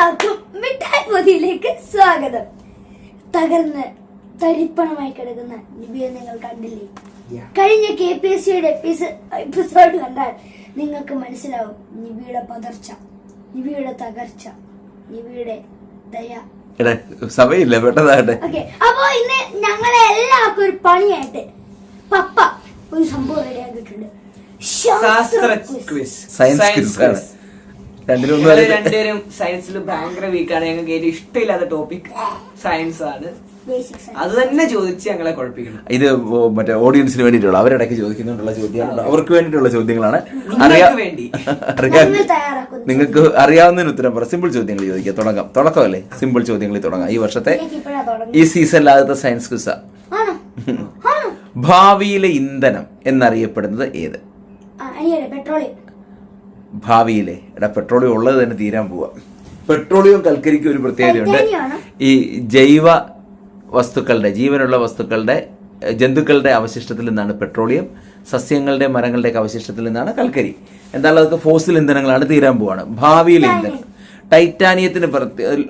എല്ലാവർക്കും മിഠായി പൊതിയിലേക്ക് സ്വാഗതം. തകർന്ന് തരിപ്പണമായി കിടക്കുന്ന ലിബിയെ നിങ്ങൾ കണ്ടില്ലേ? കഴിഞ്ഞ കെ പി എസ് സിയുടെ എപ്പിസോഡ് കണ്ടാൽ നിങ്ങൾക്ക് മനസ്സിലാവും നിബിയുടെ പതർച്ച നിബിയുടെ തകർച്ച നിബിയുടെ ദയ. സമയമില്ല പെട്ടതാകട്ടെ ഓക്കെ അപ്പോ ഇന്ന് ഞങ്ങളെ എല്ലാവർക്കും ഒരു പണിയായിട്ട് പപ്പ ഒരു സംഭവം റെഡിയാക്കിയിട്ടുണ്ട് ശാസ്ത്ര ക്വിസ് സയൻസ് ക്വിസ് ആണ് രണ്ടിലൊന്നും ഞങ്ങൾ അറിയില്ല. രണ്ടുപേരും സയൻസിൽ ഭയങ്കര വീക്കാണ് ഞങ്ങൾക്ക് ഏറ്റവും ഇഷ്ടമില്ലാത്ത ടോപ്പിക് സയൻസ് ആണ്. അത് തന്നെ ചോദിച്ച് ഞങ്ങളെ കുഴപ്പിക്കണം ഇത് മറ്റേ ഓഡിയൻസിന് വേണ്ടിയിട്ടുള്ള അവരിടയ്ക്ക് ചോദിക്കുന്നുണ്ടുള്ള ചോദ്യങ്ങൾ അവർക്ക് വേണ്ടിയിട്ടുള്ള ചോദ്യങ്ങളാണ്. നിങ്ങൾക്ക് അറിയാ- വേണ്ടി. അറിയാ- ഞങ്ങൾ നിങ്ങൾക്ക് അറിയാവുന്നതിന് ഉത്തരം പറ. സിമ്പിൾ ചോദ്യങ്ങൾ ചോദിക്കാം. തുടങ്ങാം. തുടക്കമല്ലേ? സിമ്പിൾ ചോദ്യങ്ങളിൽ തുടങ്ങാം. ഈ വർഷത്തെ ഈ സീസണിലാകത്തെ സയൻസ് ക്വിസ ഭാവിയിലെ ഇന്ധനം എന്നറിയപ്പെടുന്നത് ഏത്? പെട്രോളിയം ഭാവിയിലെ എടാ പെട്രോളിയം ഉള്ളത് തന്നെ തീരാൻ പോവാ. പെട്രോളിയം കൽക്കരിക്ക് ഒരു പ്രത്യേകതയുണ്ട്. ഈ ജൈവ വസ്തുക്കളുടെ ജീവനുള്ള വസ്തുക്കളുടെ ജന്തുക്കളുടെ അവശിഷ്ടത്തിൽ നിന്നാണ് പെട്രോളിയം. സസ്യങ്ങളുടെ മരങ്ങളുടെയൊക്കെ അവശിഷ്ടത്തിൽ നിന്നാണ് കൽക്കരി. എന്തായാലും അതൊക്കെ ഫോസിൽ ഇന്ധനങ്ങളാണ് തീരാൻ പോവാണ്. ഭാവിയിലെ ഇന്ധനം. ടൈറ്റാനിയത്തിന്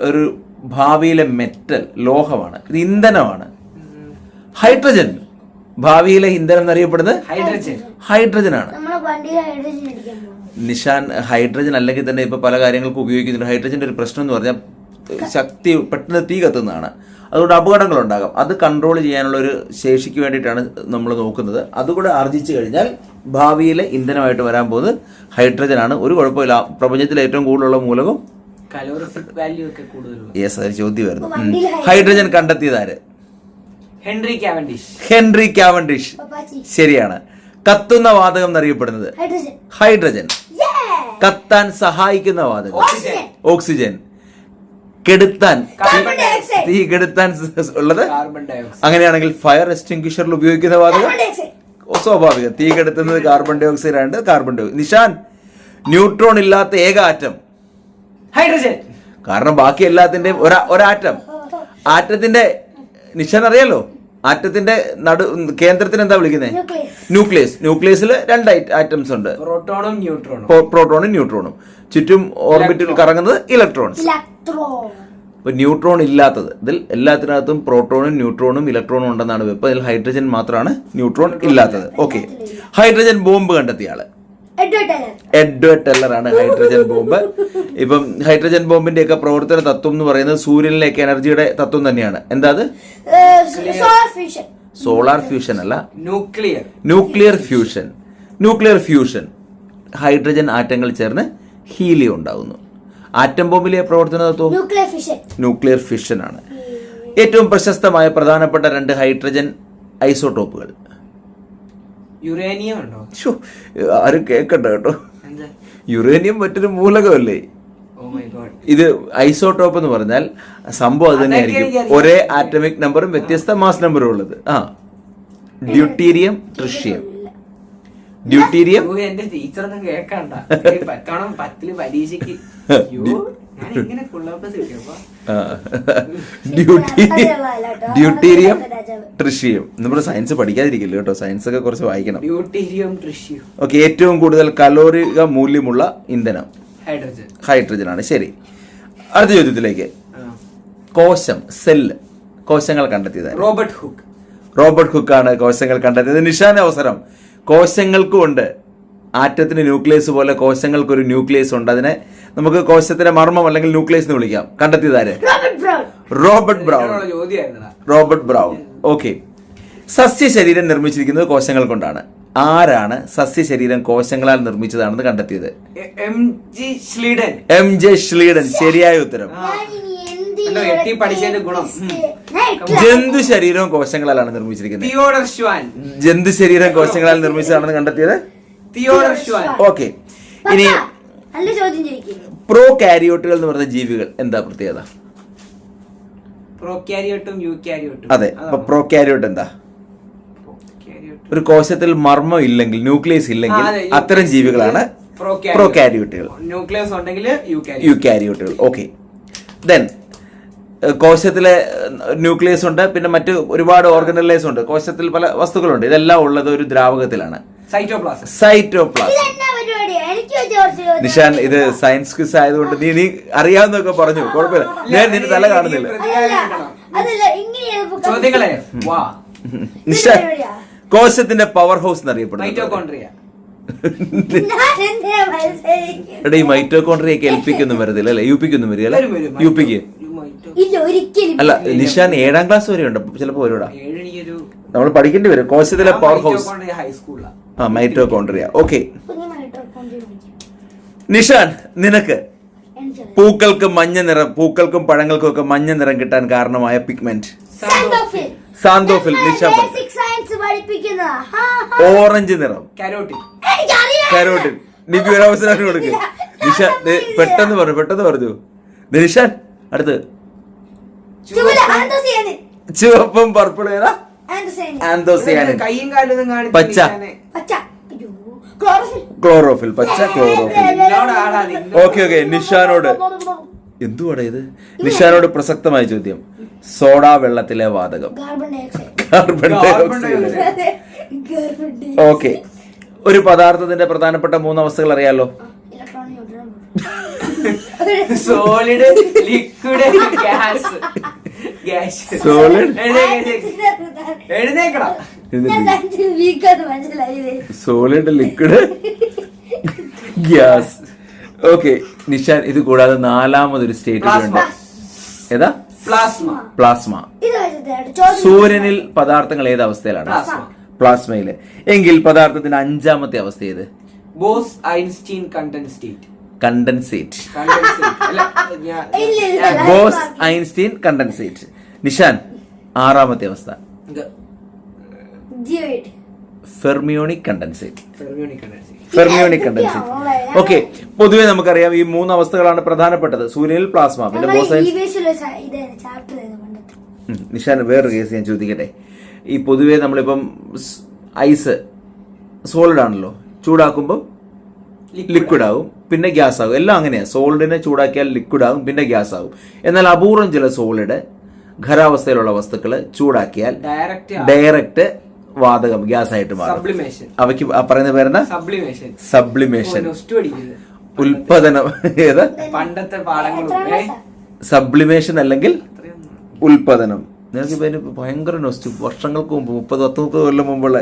ഒരു ഭാവിയിലെ മെറ്റൽ ലോഹമാണ്. ഇത് ഇന്ധനമാണ്. ഹൈഡ്രജൻ. ഭാവിയിലെ ഇന്ധനം എന്നറിയപ്പെടുന്നത് ഹൈഡ്രജൻ ഹൈഡ്രജൻ ആണ്. നിഷാൻ ഹൈഡ്രജൻ അല്ലെങ്കിൽ തന്നെ ഇപ്പൊ പല കാര്യങ്ങൾക്കും ഉപയോഗിക്കുന്നുണ്ട്. ഹൈഡ്രജന്റെ ഒരു പ്രശ്നം എന്ന് പറഞ്ഞാൽ ശക്തി പെട്ടെന്ന് തീ കത്തുന്നതാണ്. അതുകൊണ്ട് അപകടങ്ങൾ ഉണ്ടാകാം. അത് കൺട്രോൾ ചെയ്യാനുള്ള ഒരു ശേഷിക്ക് വേണ്ടിയിട്ടാണ് നമ്മൾ നോക്കുന്നത്. അതുകൂടെ ആർജിച്ചു കഴിഞ്ഞാൽ ഭാവിയിലെ ഇന്ധനമായിട്ട് വരാൻ പോകുന്നത് ഹൈഡ്രജൻ ആണ്. ഒരു കുഴപ്പമില്ല. പ്രപഞ്ചത്തിലെ ഏറ്റവും കൂടുതലുള്ള മൂലകം കലോറിഫിക് വാല്യൂ ഒക്കെ കൂടുതലുള്ള. യെസ് അതൊരു ചോദ്യമായിരുന്നു. ഉം. വണ്ടിയിൽ ഹൈഡ്രജൻ കണ്ടെത്തിയതാര് ഹെൻറി കാവൻഡിഷ്. Henry Cavendish. പപ്പാച്ചി ശരിയാണ്. കത്തുന്ന വാതകം എന്നറിയപ്പെടുന്നത് ഹൈഡ്രജൻ! കത്താൻ സഹായിക്കുന്ന വാതകം. ഓക്സിജൻ. കെടുത്താൻ. തീ കെടുത്താൻ ഉള്ളത് അങ്ങനെയാണെങ്കിൽ ഫയർ എക്സ്റ്റിംഗ്വിഷറിൽ ഉപയോഗിക്കുന്ന വാതകം. സ്വാഭാവികം. തീ കെടുത്തുന്നത് കാർബൺ ഡൈ ഓക്സൈഡ് ആണ്. കാർബൺ ഡൈ നിഷാൻ ന്യൂട്രോൺ ഇല്ലാത്ത ഏക ആറ്റം. ഹൈഡ്രജൻ. കാരണം ബാക്കി എല്ലാത്തിന്റെയും ഒരാറ്റം. ആറ്റത്തിന്റെ നിഷാൻ അറിയാലോ? ആറ്റത്തിന്റെ നടു കേന്ദ്രത്തിന് എന്താ വിളിക്കുന്നത് ന്യൂക്ലിയസ്. ന്യൂക്ലിയസ്. ന്യൂക്ലിയസിൽ രണ്ട് ആറ്റംസ് ഉണ്ട്. പ്രോട്ടോണും ന്യൂട്രോണും. പ്രോട്ടോണും ന്യൂട്രോണും. ചുറ്റും ഓർബിറ്റിൽ കറങ്ങുന്നത് ഇലക്ട്രോൺസ്. ഇലക്ട്രോൺ. ഇപ്പൊ ന്യൂട്രോൺ ഇല്ലാത്തത് ഇതിൽ എല്ലാത്തിനകത്തും പ്രോട്ടോണും ന്യൂട്രോണും ഇലക്ട്രോണും ഉണ്ടെന്നാണ് വെപ്പ് ഇതിൽ ഹൈഡ്രജൻ മാത്രമാണ് ന്യൂട്രോൺ ഇല്ലാത്തത്. ഓക്കെ. ഹൈഡ്രജൻ ബോംബ് കണ്ടെത്തിയ ആൾ. എഡ്വേർഡ് ആണ് ഹൈഡ്രജൻ ബോംബ് ഇപ്പം ഹൈഡ്രജൻ ബോംബിന്റെ ഒക്കെ പ്രവർത്തന തത്വം എന്ന് പറയുന്നത് സൂര്യനിലേക്ക് എനർജിയുടെ തത്വം തന്നെയാണ്. എന്താ അത്? സോളാർ ഫ്യൂഷൻ സോളാർ ഫ്യൂഷൻ അല്ല. Nuclear nuclear fusion nuclear fusion hydrogen ആറ്റങ്ങൾ ചേർന്ന് ഹീലിയം ഉണ്ടാകുന്നു ആറ്റം ബോംബിലെ പ്രവർത്തന തത്വം? ന്യൂക്ലിയർ ഫ്യൂഷൻ ന്യൂക്ലിയർ ഫിഷൻ ആണ്. ഏറ്റവും പ്രശസ്തമായ പ്രധാനപ്പെട്ട രണ്ട് ഹൈഡ്രജൻ ഐസോട്ടോപ്പുകൾ യുറേനിയം ഉണ്ടോ? ആരും കേക്കണ്ട കേട്ടോ. യുറേനിയം മറ്റൊരു മൂലകമല്ലേ? ഗോഡ് ഇത് ഐസോടോപ്പ് എന്ന് പറഞ്ഞാൽ സംഭവം അത് തന്നെയായിരിക്കും. ഒരേ ആറ്റമിക് നമ്പറും വ്യത്യസ്ത മാസ് നമ്പറും ഉള്ളത്. ആ. ഡ്യൂട്ടീരിയം ട്രിഷ്യം ഡ്യൂട്ടീരിയം എന്റെ ടീച്ചറൊന്നും കേൾക്കണ്ട. പത്തോണം പത്തിൽ പരീക്ഷയ്ക്ക്. ഔട്ട് ഡ്യൂട്ടീരിയം ട്രിഷ്യം നമ്മൾ സയൻസ് പഠിക്കാതിരിക്കില്ല കേട്ടോ. സയൻസ് ഒക്കെ കുറച്ച് വായിക്കണം. ഡ്യൂട്ടീരിയം ട്രിഷ്യം ഓക്കെ ഏറ്റവും കൂടുതൽ കലോറിക മൂല്യമുള്ള ഇന്ധനം. ഹൈഡ്രജൻ. ഹൈഡ്രജൻ ആണ് ശരി. അടുത്ത ചോദ്യത്തിലേക്ക്. കോശം സെല്ല് കോശങ്ങൾ കണ്ടെത്തിയത് റോബർട്ട് ഹുക്ക്. റോബർട്ട് ഹുക്ക് ആണ് കോശങ്ങൾ കണ്ടെത്തിയത്. നിഷാന അവസരം. കോശങ്ങൾക്കും ഉണ്ട്. ആറ്റത്തിന് ന്യൂക്ലിയസ് പോലെ കോശങ്ങൾക്കൊരു ന്യൂക്ലിയസ് ഉണ്ട്. അതിനെ നമുക്ക് കോശത്തിന്റെ മർമ്മം അല്ലെങ്കിൽ ന്യൂക്ലിയസ് എന്ന് വിളിക്കാം. കണ്ടെത്തിയതാര് Robert Brown. Robert Brown. Okay. സസ്യ ശരീരം നിർമ്മിച്ചിരിക്കുന്നത് കോശങ്ങൾ കൊണ്ടാണ്. ആരാണ് സസ്യ ശരീരം കോശങ്ങളാൽ നിർമ്മിച്ചതാണെന്ന് കണ്ടെത്തിയത്? എ- ജി ഷ്ലീഡൻ ശരിയായ ഉത്തരം. ജന്തു ശരീരവും കോശങ്ങളാലാണ് നിർമ്മിച്ചിരിക്കുന്നത്. ജന്തു ശരീരം കോശങ്ങളാൽ നിർമ്മിച്ചതാണെന്ന് കണ്ടെത്തിയത്? ഓക്കെ. ഇനി നല്ല ചോദ്യം ചോദിക്കുന്നു പ്രോ കാരിയോട്ടുകൾ എന്ന് പറഞ്ഞ ജീവികൾ എന്താ പ്രത്യേകത? പ്രോക്യാരിയോട്ടും യൂക്യാരിയോട്ടും അതെ അപ്പൊ പ്രോ കാരിയോട്ട് എന്താ ഒരു കോശത്തിൽ മർമ്മം ഇല്ലെങ്കിൽ ന്യൂക്ലിയസ് ഇല്ലെങ്കിൽ ആ, അതെ, അത്തരം ജീവികളാണ് പ്രോക്യാരിയോട്ട്. പ്രോ കാരിയോട്ടുകൾ ന്യൂക്ലിയസ് ഉണ്ടെങ്കിൽ യു യൂക്യാരിയോട്ട് കാരിയോട്ടുകൾ ഓക്കെ ദെൻ കോശത്തിലെ ന്യൂക്ലിയസ് ഉണ്ട് പിന്നെ മറ്റ് ഒരുപാട് ഓർഗനൈസ് ഉണ്ട്. കോശത്തിൽ പല വസ്തുക്കളുണ്ട്. ഇതെല്ലാം ഉള്ളത് ഒരു ദ്രാവകത്തിലാണ്. സൈറ്റോപ്ലാസ് സൈറ്റോപ്ലാസം നിഷാൻ ഇത് സയൻസ് ക്വിസ് ആയതുകൊണ്ട് നീ നീ അറിയാവുന്നൊക്കെ പറഞ്ഞു. കുഴപ്പമില്ല. ഞാൻ നിന്റെ തല കാണുന്നില്ല. ചോദ്യങ്ങളെ വാ. നിഷാൻ കോശത്തിന്റെ പവർ ഹൗസ് എന്നറിയപ്പെടുന്നത് മൈറ്റോകോൺട്രിയ? എടാ ഈ മൈറ്റോകോൺട്രിയൊക്കെ എൽ പിക്കൊന്നും വരത്തില്ല അല്ലെ? യു പിക്ക് ഒന്നും വരും, വരും. യു പിക്ക് മൈറ്റോ- ഇല്ല ഒരിക്കലും അല്ല നിഷാൻ ഏഴാം ക്ലാസ് വരെ ഉണ്ട് ചിലപ്പോ വരൂടാ. നമ്മൾ പഠിക്കേണ്ടി വരും. കോശത്തിലെ പവർ ഹൗസ് മൈറ്റോകോൺട്രിയ ആ. Mitochondria okay. നിഷാൻ നിനക്ക്. പൂക്കൾക്ക് മഞ്ഞ നിറം പൂക്കൾക്കും പഴങ്ങൾക്കും ഒക്കെ മഞ്ഞ നിറം കിട്ടാൻ കാരണമായ പിഗ്മെന്റ് സാന്തോഫിൽ. നിഷാൻ. ഓറഞ്ച് നിറം. കരോട്ടിൻ. എനിക്കറിയാം. കരോട്ടിൻ. നിബി ഒരു അവസരം കൊടുക്ക്. നിഷാൻ പെട്ടെന്ന് പറഞ്ഞു പെട്ടെന്ന് പറഞ്ഞു നിഷാൻ അടുത്ത്. ചുവപ്പും. പർപ്പിൾ പച്ച. പച്ച. ക്ലോറോഫിൽ. ക്ലോറോഫിൽ. പച്ച ക്ലോറോഫിൽ. ഓക്കെ ഓക്കെ നിഷാനോട്. എന്തുവാടാ ഇത്? നിഷാനോട് പ്രസക്തമായ ചോദ്യം. സോഡാ വെള്ളത്തിലെ വാതകം. Carbon di- okay. ഒരു പദാർത്ഥത്തിന്റെ പ്രധാനപ്പെട്ട മൂന്ന് അവസ്ഥകൾ അറിയാലോ. Solid liquid gas gas solid എഴുന്നേക്കടാ solid liquid gas okay Nishan ഇത് കൂടാതെ നാലാമതൊരു സ്റ്റേറ്റ് ഉണ്ട്. ഏതാ? പ്ലാസ്മ പ്ലാസ്മ സൂര്യനിൽ പദാർത്ഥങ്ങൾ ഏത് അവസ്ഥയിലാണ്? പ്ലാസ്മയിൽ എങ്കിൽ പദാർത്ഥത്തിന്റെ അഞ്ചാമത്തെ അവസ്ഥ ഏത്? Bose Einstein condensate state condensate. Bose Einstein condensate Nishan ആറാമത്തെ അവസ്ഥ. Fermionic condensate. ഫെർമിയോണിക് ഓക്കെ പൊതുവെ നമുക്കറിയാം ഈ മൂന്ന് അവസ്ഥകളാണ് പ്രധാനപ്പെട്ടത്. സൂര്യനിൽ പ്ലാസ്മ പിന്നെ. നിഷാൻ വേറൊരു കേസ് ഞാൻ ചോദിക്കട്ടെ? ഈ പൊതുവേ നമ്മളിപ്പം ഐസ് സോളിഡ് ആണല്ലോ ചൂടാക്കുമ്പോൾ Liquid. ലിക്വിഡ് ആവും പിന്നെ ഗ്യാസ് ആകും എല്ലാം അങ്ങനെയാണ് സോളിഡിനെ ചൂടാക്കിയാൽ ലിക്വിഡ് ആകും പിന്നെ ഗ്യാസ് ആകും എന്നാൽ അപൂർവം ചില സോളിഡ് ഖരാവസ്ഥയിലുള്ള വസ്തുക്കൾ ചൂടാക്കിയാൽ ഡയറക്റ്റ് ഡയറക്റ്റ് വാതകം ഗ്യാസ് ആയിട്ട് മാറും അവയ്ക്ക് പറയുന്ന പേരെന്ന സബ്ലിമേഷൻ സബ്ലിമേഷൻ ഉൽപ്പതനം ഏത്? പണ്ടത്തെ? സബ്ലിമേഷൻ അല്ലെങ്കിൽ ഉൽപാദനം നിങ്ങൾക്ക് നിനക്ക് ഇപ്പൊ അതിന് ഭയങ്കര നൊസ്റ്റ്. വർഷങ്ങൾക്ക് മുമ്പ് മുപ്പത് പത്ത് മുപ്പത് കൊല്ലം മുമ്പുള്ള.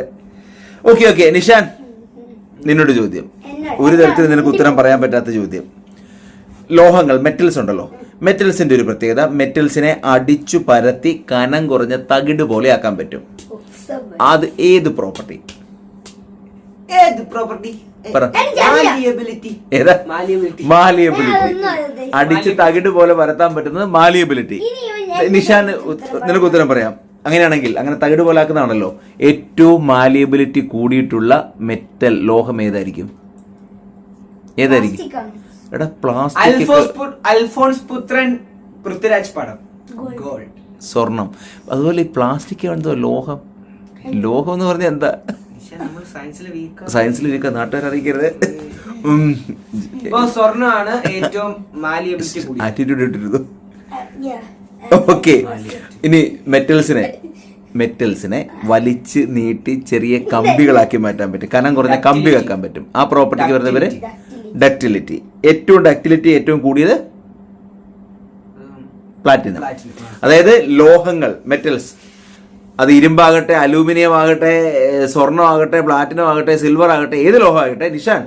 Okay okay. നിഷാൻ നിന്നോട് ചോദ്യം. ഒരു തരത്തിൽ നിനക്ക് ഉത്തരം പറയാൻ പറ്റാത്ത ചോദ്യം. ലോഹങ്ങൾ മെറ്റൽസ് ഉണ്ടല്ലോ. മെറ്റൽസിന്റെ ഒരു പ്രത്യേകത മെറ്റൽസിനെ അടിച്ചു പരത്തി കനം കുറഞ്ഞ തകിട് പോലെ ആക്കാൻ പറ്റും. അത് ഏത് പ്രോപ്പർട്ടി ഏത് പ്രോപ്പർട്ടി. മാലിയബിലിറ്റി. മാലിയബിലിറ്റി. മാലിയബിലിറ്റി. അടിച്ച് തകിട് പോലെ വരത്താൻ പറ്റുന്നത് മാലിയബിലിറ്റി. നിഷാൻ നിനക്ക് ഉത്തരം പറയാം. അങ്ങനെയാണെങ്കിൽ അങ്ങനെ തകിട് പോലെ ആക്കുന്നതാണല്ലോ. ഏറ്റവും മാലിയബിലിറ്റി കൂടിയിട്ടുള്ള മെറ്റൽ ലോഹം ഏതായിരിക്കും? ഏതായിരിക്കും? എടാ പ്ലാസ്റ്റിക് അൽഫോൺസ് പുത്രൻ പൃഥ്വിരാജ് പടം. ഗോൾഡ്. സ്വർണം. അതുപോലെ ഈ പ്ലാസ്റ്റിക് എന്തോ ലോഹം? ലോഹം എന്ന് പറഞ്ഞാൽ എന്താ? നമ്മൾ സയൻസിൽ വീക്ക. നാട്ടുകാർ അറിയിക്കരുത്. സ്വർണമാണ് ഏറ്റവും ആറ്റിറ്റ്യൂഡ് ഇട്ടിരുന്നു. ഓക്കെ ഇനി മെറ്റൽസിനെ മെറ്റൽസിനെ വലിച്ച് നീട്ടി ചെറിയ കമ്പികളാക്കി മാറ്റാൻ പറ്റും. കനം കുറഞ്ഞ കമ്പി വെക്കാൻ പറ്റും. ആ പ്രോപ്പർട്ടിക്ക് വരുന്ന പേര് ഡക്റ്റിലിറ്റി ഏറ്റവും ഡക്റ്റിലിറ്റി ഏറ്റവും കൂടിയത് പ്ലാറ്റിനം അതായത് ലോഹങ്ങൾ മെറ്റൽസ് അത് ഇരുമ്പാകട്ടെ അലൂമിനിയം ആകട്ടെ സ്വർണമാകട്ടെ സ്വർണമാകട്ടെ പ്ലാറ്റിനം ആകട്ടെ സിൽവർ ആകട്ടെ ഏത് ലോഹം ആകട്ടെ നിഷാൻ?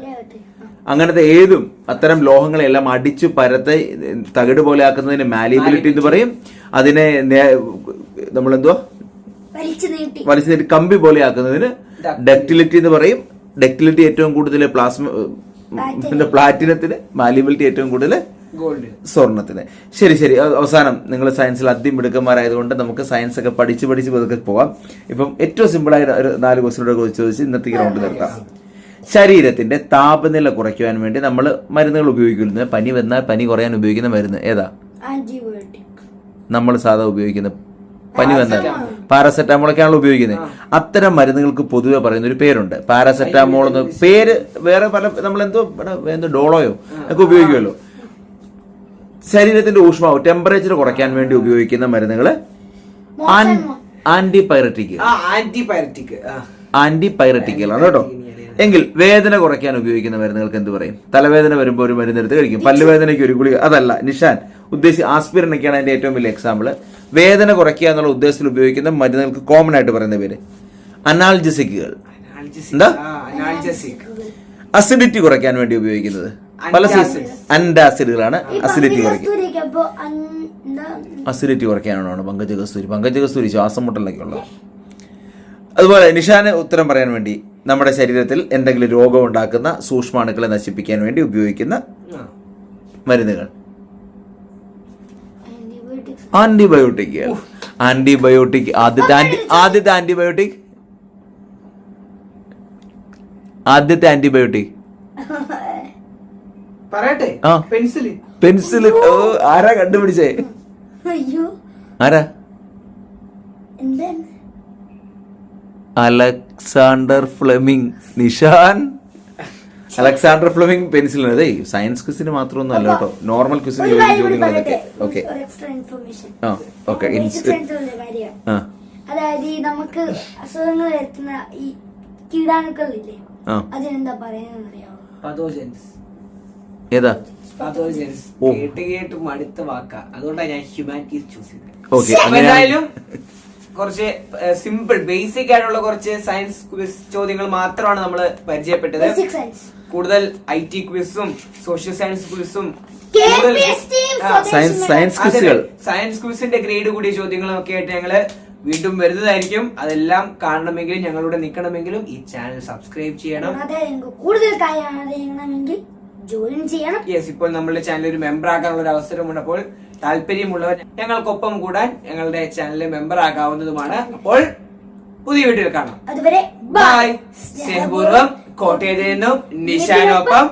അങ്ങനത്തെ ഏതും അത്തരം ലോഹങ്ങളെല്ലാം അടിച്ചു പരത്ത് തകിട് പോലെ ആക്കുന്നതിന് മാലിയബിലിറ്റി എന്ന് പറയും. അതിനെ നമ്മളെന്തോ? വലിച്ചു നീട്ടി. കമ്പി പോലെ ആക്കുന്നതിന് ഡക്റ്റിലിറ്റി. എന്ന് പറയും. ഡക്റ്റിലിറ്റി ഏറ്റവും കൂടുതൽ പ്ലാസ്മ പിന്നെ പ്ലാറ്റിനത്തിന് മാലിയബിലിറ്റി ഏറ്റവും കൂടുതൽ സ്വർണത്തിന്. ശരി ശരി. അവസാനം നിങ്ങൾ സയൻസിൽ അധികം മിടുക്കന്മാരായതുകൊണ്ട് നമുക്ക് സയൻസ് ഒക്കെ പഠിച്ച് പഠിച്ച് പതുക്കെ പോവാം. ഇപ്പം ഏറ്റവും സിമ്പിളായ ഒരു നാല് ക്വസ്റ്റിനോട് ചോദിച്ച് ഇന്നത്തെ റൗണ്ട് നിർത്താം ശരീരത്തിന്റെ താപനില കുറയ്ക്കുവാൻ വേണ്ടി നമ്മൾ മരുന്നുകൾ ഉപയോഗിക്കുന്നത് പനി വന്നാൽ പനി കുറയാൻ ഉപയോഗിക്കുന്ന മരുന്ന് ഏതാ? നമ്മൾ സാധാ ഉപയോഗിക്കുന്ന പനി വന്നാൽ പാരസെറ്റാമോളൊക്കെയാണല്ലോ ഉപയോഗിക്കുന്നത് അത്തരം മരുന്നുകൾക്ക് പൊതുവെ പറയുന്ന ഒരു പേരുണ്ട്. പാരസെറ്റാമോൾ എന്ന് പേര് വേറെ പല നമ്മൾ എന്തോ എന്തോ ഡോളോയോ ഒക്കെ ഉപയോഗിക്കുമല്ലോ. ശരീരത്തിന്റെ ഊഷ്മാവ് ടെമ്പറേച്ചർ കുറയ്ക്കാൻ വേണ്ടി ഉപയോഗിക്കുന്ന മരുന്നുകൾ ആന്റിപൈററ്റിക് ആ ആന്റിപയററ്റിക് ആന്റിപൈററ്റിക്കുകളാണ് കേട്ടോ. എങ്കിൽ വേദന കുറയ്ക്കാൻ ഉപയോഗിക്കുന്ന മരുന്നുകൾക്ക് എന്ത് പറയും? തലവേദന വരുമ്പോൾ ഒരു മരുന്നെടുത്ത് കഴിക്കും. പല്ലുവേദനയ്ക്ക് ഒരു ഗുളിക. അതല്ല നിഷാൻ. ഉദ്ദേശിച്ച് ആസ്പിരിൻ ഒക്കെയാണ് അതിന്റെ ഏറ്റവും വലിയ എക്സാമ്പിൾ വേദന കുറയ്ക്കുക എന്നുള്ള ഉദ്ദേശത്തിൽ ഉപയോഗിക്കുന്ന മരുന്നുകൾക്ക് കോമൺ ആയിട്ട് പറയുന്ന പേര് അനാൾജസിക്കുകൾ. എന്താ? അസിഡിറ്റി കുറയ്ക്കാൻ വേണ്ടി ഉപയോഗിക്കുന്നത്. പല സീസൺ അൻഡാസിഡുകളാണ് അസിഡിറ്റി എന്താ അസിഡിറ്റി കുറയ്ക്കാനാണ് പങ്കജ കസ്തൂരി പങ്കജ കസ്തൂരി ശ്വാസം മുട്ടലൊക്കെ ഉള്ളത് അതുപോലെ നിഷാന് ഉത്തരം പറയാൻ വേണ്ടി നമ്മുടെ ശരീരത്തിൽ എന്തെങ്കിലും രോഗം ഉണ്ടാക്കുന്ന സൂക്ഷ്മാണുക്കളെ നശിപ്പിക്കാൻ വേണ്ടി ഉപയോഗിക്കുന്ന മരുന്നുകൾ. ആന്റിബയോട്ടിക്. ആന്റിബയോട്ടിക്. ആദ്യത്തെ ആന്റി ആദ്യത്തെ ആന്റിബയോട്ടിക്? ആദ്യത്തെ ആന്റിബയോട്ടിക്. പറയട്ടെ? Penicillin pencil. പെൻസിൽ ഓ ആരാ കണ്ടുപിടിച്ചേ? അയ്യോ. ആരാ? Alexander Fleming. Nishan? Alexander Fleming pencil അതെ സയൻസ് ക്വിസിന് മാത്രമൊന്നും അല്ല കേട്ടോ. നോർമൽ ക്വിസിന് ചോദ്യങ്ങളൊക്കെ. ഓക്കെ ആ ഓക്കെ അതായത് ഈ നമുക്ക് അസുഖങ്ങൾ വരുത്തുന്ന ഈ കീടാണുക്കളില്ലേ? അതിനെന്താ പറയുന്നത് അറിയാമോ പതോജൻസ് ഏതാ? പതോജൻസ് ഓ. കേട്ട് കേട്ട് മടുത്ത വാക്ക. അതുകൊണ്ടാണ് ഞാൻ ഹ്യൂമാനിറ്റീസ് ചൂസ് ചെയ്തത്. ഓക്കെ അപ്പൊ എന്തായാലും കുറച്ച് സിമ്പിൾ ബേസിക് ആയിട്ടുള്ള കുറച്ച് സയൻസ് ക്വിസ് ചോദ്യങ്ങൾ മാത്രമാണ് നമ്മൾ പരിചയപ്പെട്ടത്. കൂടുതൽ ഐ ടി ക്വിസും സോഷ്യൽ സയൻസ് ക്വിസും സയൻസ് സയൻസ് ക്വിസുകൾ സയൻസ് ക്വിസിന്റെ ഗ്രേഡ് കൂടിയ ചോദ്യങ്ങളും ഒക്കെ ആയിട്ട് ഞങ്ങൾ വീണ്ടും വരുന്നതായിരിക്കും. അതെല്ലാം കാണണമെങ്കിലും ഞങ്ങളുടെ നിൽക്കണമെങ്കിലും ഈ ചാനൽ സബ്സ്ക്രൈബ് ചെയ്യണം. കൂടുതൽ ജോയിൻ ചെയ്യണം. യെസ് ഇപ്പോൾ നമ്മുടെ ചാനൽ ഒരു മെമ്പർ ആകാനുള്ള ഒരു അവസരമുണ്ട് അപ്പോൾ താല്പര്യമുള്ളവർ ഞങ്ങൾക്കൊപ്പം കൂടാൻ ഞങ്ങളുടെ ചാനലിൽ മെമ്പർ ആകാവുന്നതുമാണ്. അപ്പോൾ പുതിയ വീഡിയോ കാണാം. അതുവരെ ബൈ സ്നേഹപൂർവം കോട്ടയത്തിൽ നിന്നും നിശാനൊപ്പം